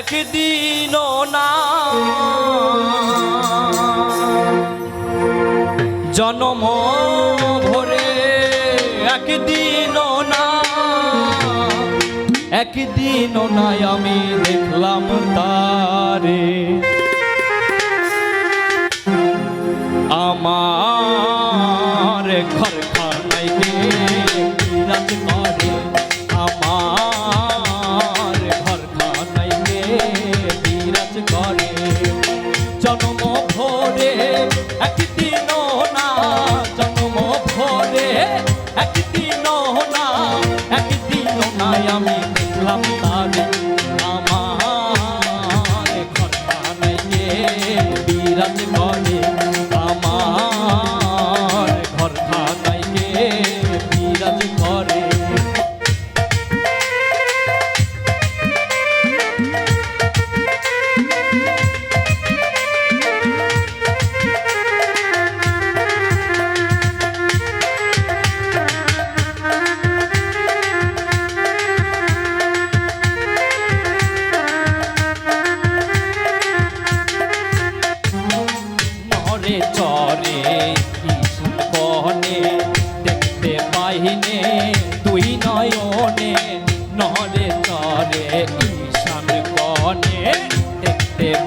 একদিন না। জনম ভরে একদিন না। একদিন নাই আমি দেখলাম তারে। বিরাজ করে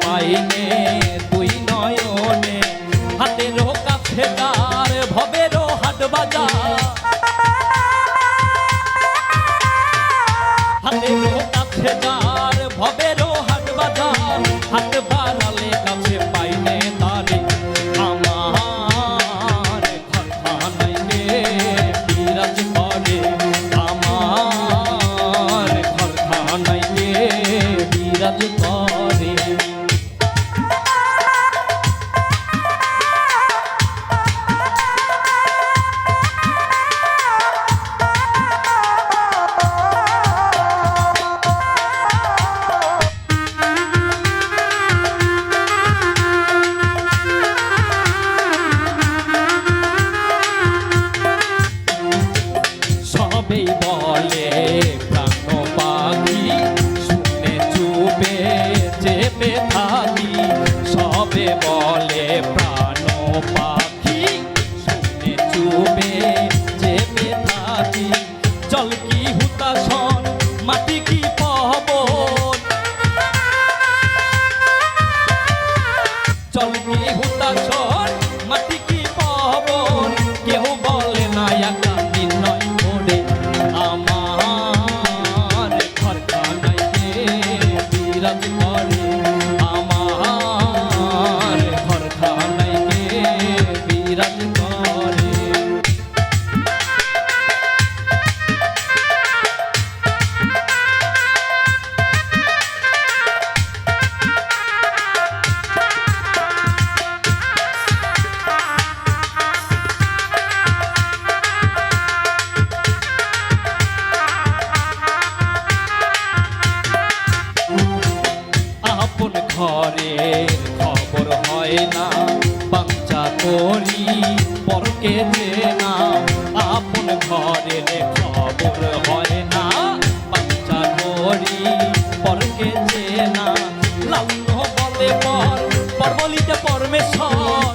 পাইনে, তুই নয়নে। হাতেরও কাছে তার ভবেরও হাট বাজার। হাতেরও কাছে যার ভবেরও হাট বাজার। হাট বাড়ালে কাছে পাইনে তারে। আমার ঘরখানায় গে বিরাজ করে। আমার ঘরখানায় গে বিরাজ করে। চুপে চেপে থাকি। জল কি হুতাশন মাটি কি পবন? চল কি হুতাশন মাটি কি পবন? কেউ বলে না একা দিন নয় করে আমার। ঘর খানাই কে, বিরাজ না, বাচ্চা করি, পরকে না। আপন ঘরের খবর হয় না, বাচ্চা করি, পরকে না। লাল্য বলে পর পর বলিতে পরমেশ্বর।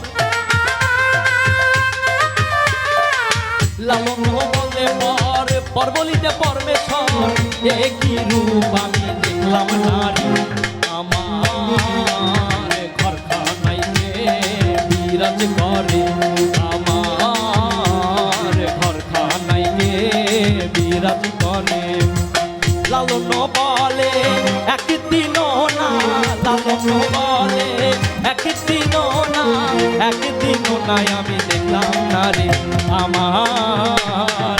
লালন বলে পর পর বলিতে পরমেশ্বর। এ কি রূপ আমি দেখলাম নারী? বিরাজ করে, আমার ঘর খানাই বিরাজ করে। লালন বলে একদিন না, লালন বলে একদিন না একদিন নাই, আমি দেখলাম না রে, আমার